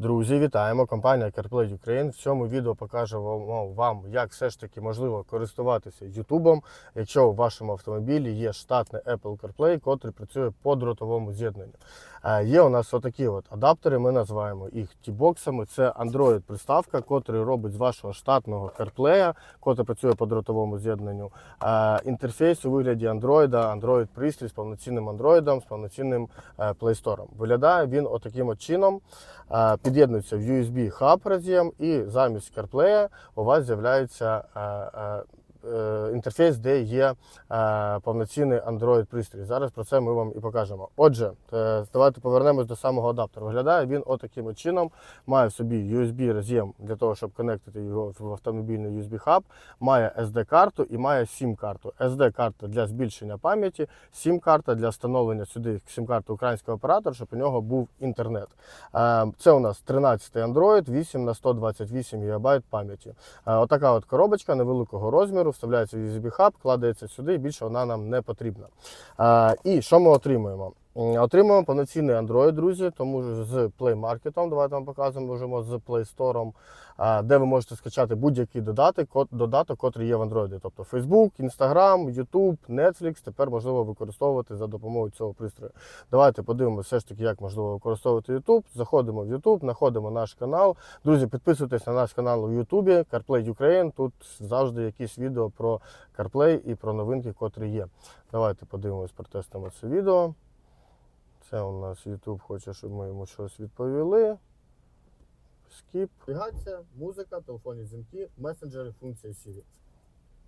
Друзі, вітаємо! Компанія CarPlay Ukraine. В цьому відео покажемо вам, як все ж таки можливо користуватися YouTube, якщо у вашому автомобілі є штатний Apple CarPlay, котрий працює по дротовому з'єднанню. Е, Є у нас отакі от адаптери, ми називаємо їх T-боксами. Це Android-приставка, котрий робить з вашого штатного CarPlay, котрий працює по дротовому з'єднанню, е, інтерфейс у вигляді Android, Android-пристрій з повноцінним Android, з повноцінним е, Play Store. Виглядає він отаким от чином. Під'єднується в USB хаб роз'єм, і замість CarPlay у вас з'являється інтерфейс, де є е, повноцінний Android пристрій. Зараз про це ми вам і покажемо. Отже, е, давайте повернемось до самого адаптера. Виглядає він отаким от чином. Має в собі USB роз'єм для того, щоб конектити його в автомобільний USB хаб, має SD-карту і має SIM-карту. SD-карта для збільшення пам'яті, SIM-карта для встановлення сюди SIM-карти українського оператора, щоб у нього був інтернет. Е, Це у нас 13 Android, 8 на 128 ГБ пам'яті. Е, Отака от коробочка невеликого розміру, вставляється в USB хаб, кладається сюди, і більше вона нам не потрібна. І що ми отримуємо? Отримуємо повноцінний Android, друзі, тому ж з Play Market, давайте вам показуємо, можемо з Play Store, де ви можете скачати будь-який додаток, додаток, котрий є в Android. Тобто Facebook, Instagram, YouTube, Netflix тепер можливо використовувати за допомогою цього пристрою. Давайте подивимося все ж таки, як можливо використовувати YouTube. Заходимо в YouTube, знаходимо наш канал. Друзі, підписуйтесь на наш канал у YouTube, CarPlay Ukraine. Тут завжди якісь відео про CarPlay і про новинки, котрі є. Давайте подивимось, протестимо це відео. Це у нас YouTube хоче, щоб ми йому щось відповіли. Скіп. Навігація, музика, телефонні дзвінки, месенджери, функція Siri.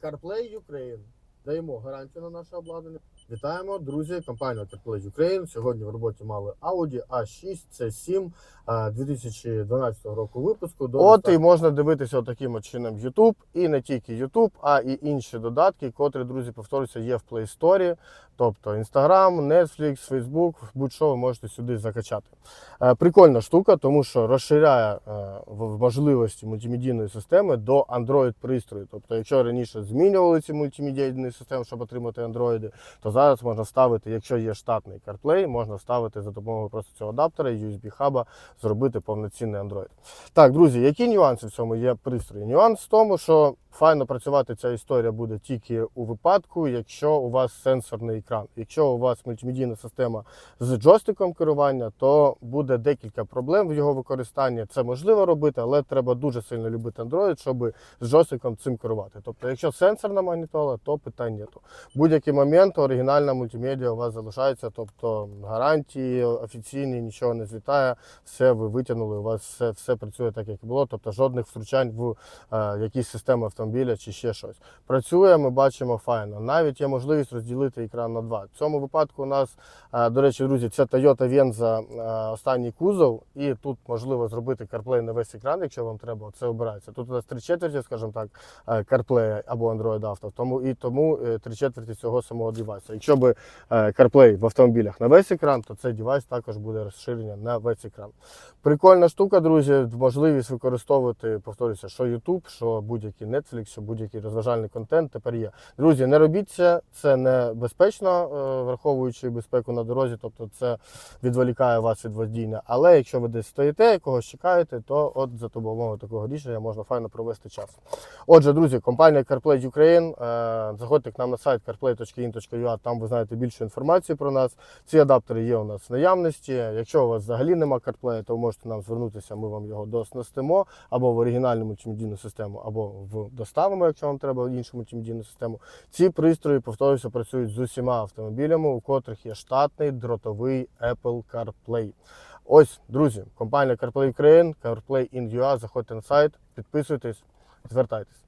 CarPlay Ukraine. Даємо гарантію на наше обладнання. Вітаємо, друзі, компанія CarPlay Ukraine. Сьогодні в роботі мали Audi A6, C7 е, 2012 року випуску. До От і можна дивитися отаким от чином YouTube. І не тільки YouTube, а і інші додатки, котрі, друзі, повторюся, є в Play Store. Тобто Instagram, Netflix, Facebook, будь-що ви можете сюди закачати. Е, Прикольна штука, тому що розширяє е, можливості мультимедійної системи до Android пристрою. Тобто, якщо раніше змінювали ці мультимедійні системи, щоб отримати Android, то зараз можна вставити, якщо є штатний CarPlay, можна вставити за допомогою просто цього адаптера, USB хаба, зробити повноцінний Android. Так, друзі, які нюанси в цьому є пристрої? Нюанс в тому, що файно працювати ця історія буде тільки у випадку, якщо у вас сенсорний екран. Якщо у вас мультимедійна система з джойстиком керування, то буде декілька проблем в його використанні. Це можливо робити, але треба дуже сильно любити Android, щоб з джойстиком цим керувати. Тобто, якщо сенсорна магнітола, то питань нету. Будь-який момент оригінальна мультимедіа у вас залишається, тобто гарантії офіційні, нічого не злітає, все ви витягнули, у вас все, все працює так, як і було, тобто жодних втручань в е, якісь системи автомобіля чи ще щось. Працює, ми бачимо файно. Навіть є можливість розділити екран на два. В цьому випадку у нас, е, до речі, друзі, це Toyota Venza е, останній кузов, і тут можливо зробити CarPlay на весь екран, якщо вам треба. Це обирається. Тут у нас три четверті, скажімо так, е, CarPlay або Android Auto, тому і тому три четверті цього самого девайсу. Якщо би CarPlay в автомобілях на весь екран, то цей девайс також буде розширення на весь екран. Прикольна штука, друзі. Можливість використовувати, повторюся, що YouTube, що будь-який Netflix, що будь-який розважальний контент тепер є. Друзі, не робіть це, це небезпечно, е, враховуючи безпеку на дорозі, тобто це відволікає вас від водіння. Але якщо ви десь стоїте, когось чекаєте, то от за допомогою такого рішення можна файно провести час. Отже, друзі, компанія CarPlay Ukraine. е, Заходьте к нам на сайт carplay.in.ua, там ви знаєте більше інформації про нас. Ці адаптери є у нас в наявності. Якщо у вас взагалі нема CarPlay, то ви можете нам звернутися, ми вам його доснастимо або в оригінальну мультимедійну систему, або в доставимо, якщо вам треба іншу мультимедійну систему. Ці пристрої, повторюся, працюють з усіма автомобілями, у котрих є штатний дротовий Apple CarPlay. Ось, друзі, компанія CarPlay Ukraine, CarPlay in UA, заходьте на сайт, підписуйтесь, звертайтесь.